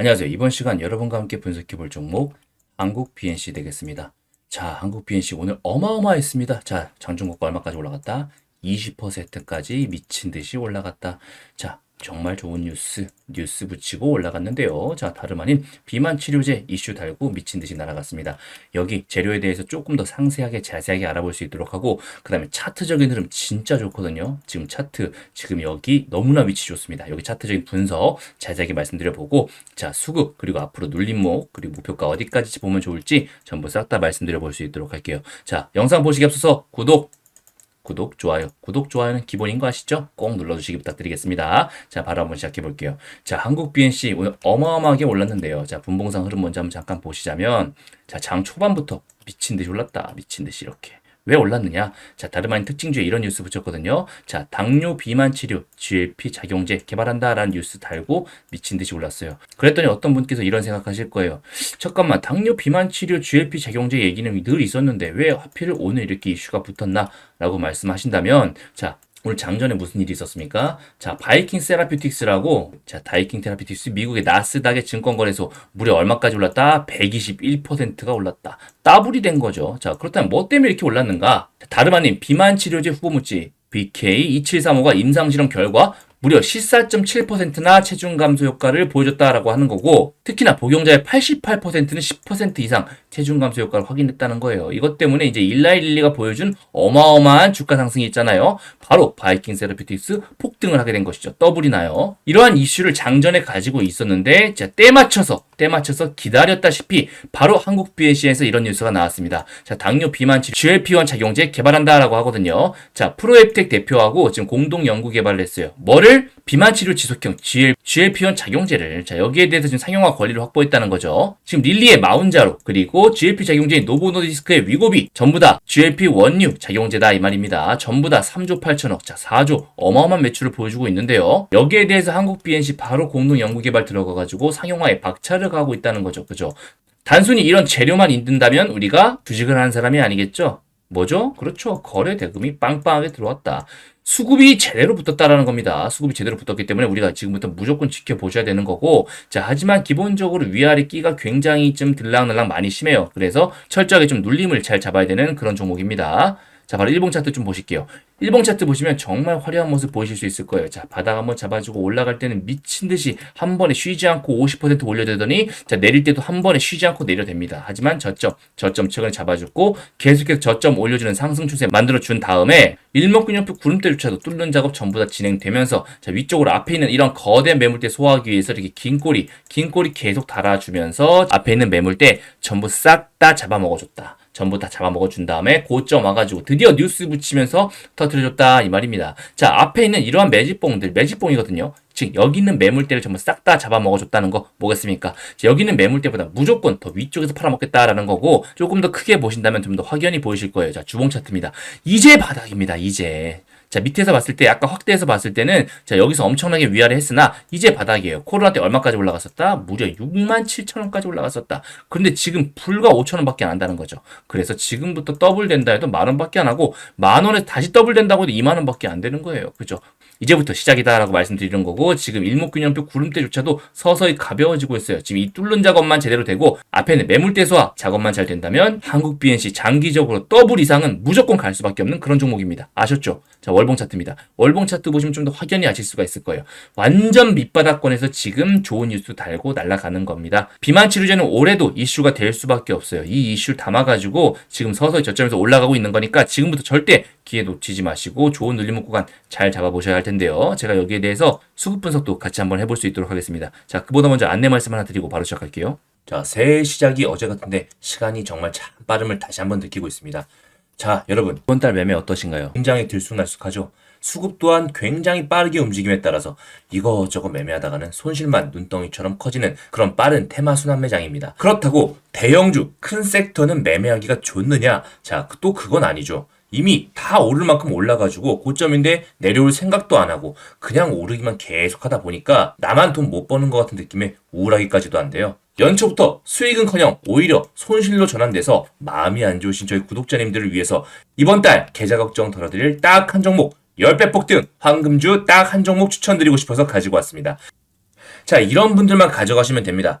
안녕하세요. 이번 시간 여러분과 함께 분석해 볼 종목 한국 BNC 되겠습니다. 자, 한국 BNC 오늘 어마어마했습니다. 자, 장중국가 얼마까지 올라갔다? 20%까지 미친 듯이 올라갔다. 자, 정말 좋은 뉴스, 뉴스 붙이고 올라갔는데요. 자, 다름 아닌 비만 치료제 이슈 달고 미친 듯이 날아갔습니다. 여기 재료에 대해서 조금 더 상세하게 자세하게 알아볼 수 있도록 하고, 그 다음에 차트적인 흐름 진짜 좋거든요. 지금 차트, 지금 여기 너무나 위치 좋습니다. 여기 차트적인 분석 자세하게 말씀드려보고, 자, 수급, 그리고 앞으로 눌림목, 그리고 목표가 어디까지 보면 좋을지 전부 싹 다 말씀드려 볼 수 있도록 할게요. 자, 영상 보시기 앞서서 구독, 구독, 좋아요. 구독, 좋아요는 기본인 거 아시죠? 꼭 눌러주시기 부탁드리겠습니다. 자, 바로 한번 시작해 볼게요. 자, 한국 BNC 오늘 어마어마하게 올랐는데요. 자, 분봉상 흐름 먼저 한번 잠깐 보시자면, 자, 장 초반부터 미친 듯이 올랐다. 미친 듯이 이렇게. 왜 올랐느냐? 자, 다름 아닌 특징주에 이런 뉴스 붙였거든요. 자, 당뇨 비만 치료 GLP 작용제 개발한다라는 뉴스 달고 미친 듯이 올랐어요. 그랬더니 어떤 분께서 이런 생각하실 거예요. 잠깐만, 당뇨 비만 치료 GLP 작용제 얘기는 늘 있었는데 왜 하필 오늘 이렇게 이슈가 붙었나? 라고 말씀하신다면, 자, 오늘 장전에 무슨 일이 있었습니까? 자, 바이킹 세라피틱스라고, 자, 다이킹 테라피틱스 미국의 나스닥의 증권거래소 무려 얼마까지 올랐다? 121%가 올랐다. 더블이 된 거죠. 자, 그렇다면 뭐 때문에 이렇게 올랐는가? 자, 다름 아닌 비만 치료제 후보 물질 BK2735가 임상실험 결과 무려 14.7%나 체중 감소 효과를 보여줬다라고 하는 거고 특히나 복용자의 88%는 10% 이상 체중 감소 효과를 확인했다는 거예요. 이것 때문에 이제 일라일리가 보여준 어마어마한 주가 상승이 있잖아요. 바로 바이킹 세라피틱스 폭등을 하게 된 것이죠. 더블이 나요. 이러한 이슈를 장전에 가지고 있었는데 자, 때 맞춰서 때 맞춰서 기다렸다시피 바로 한국 BNC에서 이런 뉴스가 나왔습니다. 자, 당뇨 비만 치 GLP-1 작용제 개발한다라고 하거든요. 자, 프로앱텍 대표하고 지금 공동 연구 개발을 했어요. 뭐를 비만 치료 지속형 GL, GLP-1 작용제를 자, 여기에 대해서 지금 상용화 권리를 확보했다는 거죠. 지금 릴리의 마운자로 그리고 GLP 작용제인 노보노디스크의 위고비 전부 다 GLP 원유 작용제다 이 말입니다. 전부 다 3조 8천억, 자 4조 어마어마한 매출을 보여주고 있는데요. 여기에 대해서 한국 BNC 바로 공동 연구 개발 들어가가지고 상용화에 박차를 가고 있다는 거죠. 그죠? 단순히 이런 재료만 있는다면 우리가 주식을 하는 사람이 아니겠죠? 뭐죠? 그렇죠. 거래 대금이 빵빵하게 들어왔다. 수급이 제대로 붙었다라는 겁니다. 수급이 제대로 붙었기 때문에 우리가 지금부터 무조건 지켜보셔야 되는 거고, 자, 하지만 기본적으로 위아래 끼가 굉장히 좀 들락날락 많이 심해요. 그래서 철저하게 좀 눌림을 잘 잡아야 되는 그런 종목입니다. 자, 바로 일봉 차트 좀 보실게요. 일봉 차트 보시면 정말 화려한 모습 보이실 수 있을 거예요. 자, 바닥 한번 잡아주고 올라갈 때는 미친 듯이 한 번에 쉬지 않고 50% 올려대더니 자, 내릴 때도 한 번에 쉬지 않고 내려댑니다. 하지만 저점, 저점 최근에 잡아줬고 계속해서 저점 올려주는 상승 추세 만들어 준 다음에 일목균형표 구름대조차도 뚫는 작업 전부 다 진행되면서 자, 위쪽으로 앞에 있는 이런 거대한 매물대 소화하기 위해서 이렇게 긴 꼬리, 긴 꼬리 계속 달아주면서 앞에 있는 매물대 전부 싹 다 잡아먹어줬다. 전부 다 잡아먹어 준 다음에 고점 와가지고 드디어 뉴스 붙이면서 터트려줬다 이 말입니다. 자 앞에 있는 이러한 매집봉들 매집봉이거든요. 즉 여기 있는 매물대를 전부 싹 다 잡아먹어줬다는 거 뭐겠습니까? 자, 여기 있는 매물대보다 무조건 더 위쪽에서 팔아먹겠다라는 거고 조금 더 크게 보신다면 좀 더 확연히 보이실 거예요. 자 주봉 차트입니다. 이제 바닥입니다. 이제 자, 밑에서 봤을 때, 아까 확대해서 봤을 때는, 자, 여기서 엄청나게 위아래 했으나, 이제 바닥이에요. 코로나 때 얼마까지 올라갔었다? 무려 6만 7천 원까지 올라갔었다. 그런데 지금 불과 5천 원밖에 안 한다는 거죠. 그래서 지금부터 더블 된다 해도 만 원밖에 안 하고, 만 원에 다시 더블 된다고 해도 2만 원밖에 안 되는 거예요. 그죠? 이제부터 시작이다라고 말씀드리는 거고 지금 일목균형표 구름대조차도 서서히 가벼워지고 있어요. 지금 이 뚫는 작업만 제대로 되고 앞에는 매물대 소화 작업만 잘 된다면 한국 BNC 장기적으로 더블 이상은 무조건 갈 수밖에 없는 그런 종목입니다. 아셨죠? 자 월봉 차트입니다. 월봉 차트 보시면 좀 더 확연히 아실 수가 있을 거예요. 완전 밑바닥권에서 지금 좋은 뉴스 달고 날아가는 겁니다. 비만 치료제는 올해도 이슈가 될 수밖에 없어요. 이 이슈를 담아가지고 지금 서서히 저점에서 올라가고 있는 거니까 지금부터 절대 기회 놓치지 마시고 좋은 눌림목 구간 잘 잡아보셔야 할 텐데요. 제가 여기에 대해서 수급 분석도 같이 한번 해볼 수 있도록 하겠습니다. 자, 그보다 먼저 안내 말씀 하나 드리고 바로 시작할게요. 자, 새해 시작이 어제 같은데 시간이 정말 참 빠름을 다시 한번 느끼고 있습니다. 자, 여러분, 이번 달 매매 어떠신가요? 굉장히 들쑥날쑥하죠? 수급 또한 굉장히 빠르게 움직임에 따라서 이거저거 매매하다가는 손실만 눈덩이처럼 커지는 그런 빠른 테마 순환 매장입니다. 그렇다고 대형주, 큰 섹터는 매매하기가 좋느냐? 자, 또 그건 아니죠. 이미 다 오를 만큼 올라가지고 고점인데 내려올 생각도 안 하고 그냥 오르기만 계속 하다 보니까 나만 돈 못 버는 것 같은 느낌에 우울하기까지도 한데요. 연초부터 수익은커녕 오히려 손실로 전환돼서 마음이 안 좋으신 저희 구독자님들을 위해서 이번 달 계좌 걱정 덜어드릴 딱 한 종목 10배 폭등 황금주 딱 한 종목 추천드리고 싶어서 가지고 왔습니다. 자, 이런 분들만 가져가시면 됩니다.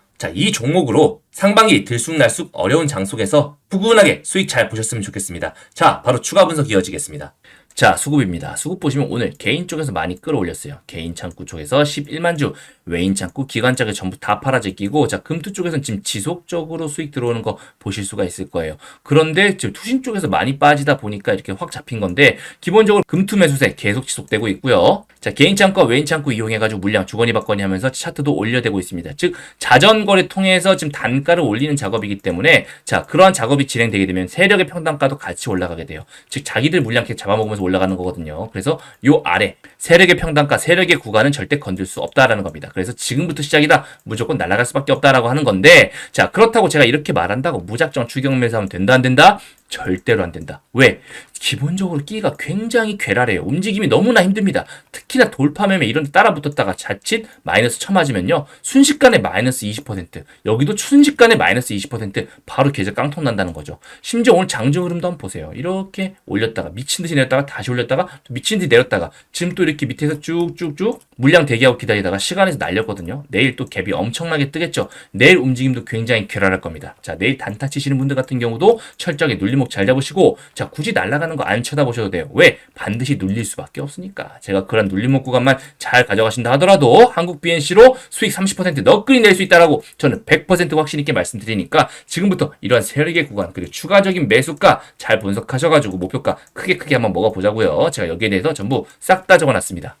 자, 이 종목으로 상반기 들쑥날쑥 어려운 장 속에서 푸근하게 수익 잘 보셨으면 좋겠습니다. 자, 바로 추가 분석 이어지겠습니다. 자, 수급입니다. 수급 보시면 오늘 개인 쪽에서 많이 끌어올렸어요. 개인 창구 쪽에서 11만 주, 외인 창고, 기관장에 전부 다 팔아제 끼고 자 금투 쪽에서는 지금 지속적으로 수익 들어오는 거 보실 수가 있을 거예요. 그런데 지금 투신 쪽에서 많이 빠지다 보니까 이렇게 확 잡힌 건데 기본적으로 금투 매수세 계속 지속되고 있고요. 자 개인 창고, 외인 창고 이용해가지고 물량 주거니 받거니 하면서 차트도 올려대고 있습니다. 즉 자전 거래 통해서 지금 단가를 올리는 작업이기 때문에 자 그러한 작업이 진행되게 되면 세력의 평단가도 같이 올라가게 돼요. 즉 자기들 물량 계속 잡아먹으면서 올라가는 거거든요. 그래서 요 아래 세력의 평단가, 세력의 구간은 절대 건들 수 없다라는 겁니다. 그래서 지금부터 시작이다. 무조건 날아갈 수밖에 없다라고 하는 건데 자 그렇다고 제가 이렇게 말한다고 무작정 추경 매수하면 된다 안 된다? 절대로 안 된다. 왜? 기본적으로 끼가 굉장히 괴랄해요. 움직임이 너무나 힘듭니다. 특히나 돌파매매 이런 데 따라 붙었다가 자칫 마이너스 쳐맞으면요. 순식간에 마이너스 20%, 여기도 순식간에 마이너스 20% 바로 계좌 깡통 난다는 거죠. 심지어 오늘 장중 흐름도 한번 보세요. 이렇게 올렸다가 미친 듯이 내렸다가 다시 올렸다가 또 미친 듯이 내렸다가 지금 또 이렇게 밑에서 쭉쭉쭉 물량 대기하고 기다리다가 시간에서 날렸거든요. 내일 또 갭이 엄청나게 뜨겠죠. 내일 움직임도 굉장히 괴랄할 겁니다. 자, 내일 단타 치시는 분들 같은 경우도 철저하게 눌림 목 잘 잡으시고 자, 굳이 날아가는 거 안 쳐다보셔도 돼요. 왜? 반드시 눌릴 수밖에 없으니까. 제가 그런 눌림목 구간만 잘 가져가신다 하더라도 한국 BNC로 수익 30% 너끈히 낼 수 있다라고 저는 100% 확신 있게 말씀드리니까 지금부터 이러한 세력의 구간 그리고 추가적인 매수가 잘 분석하셔가지고 목표가 크게 크게 한번 먹어보자고요. 제가 여기에 대해서 전부 싹 다 적어놨습니다.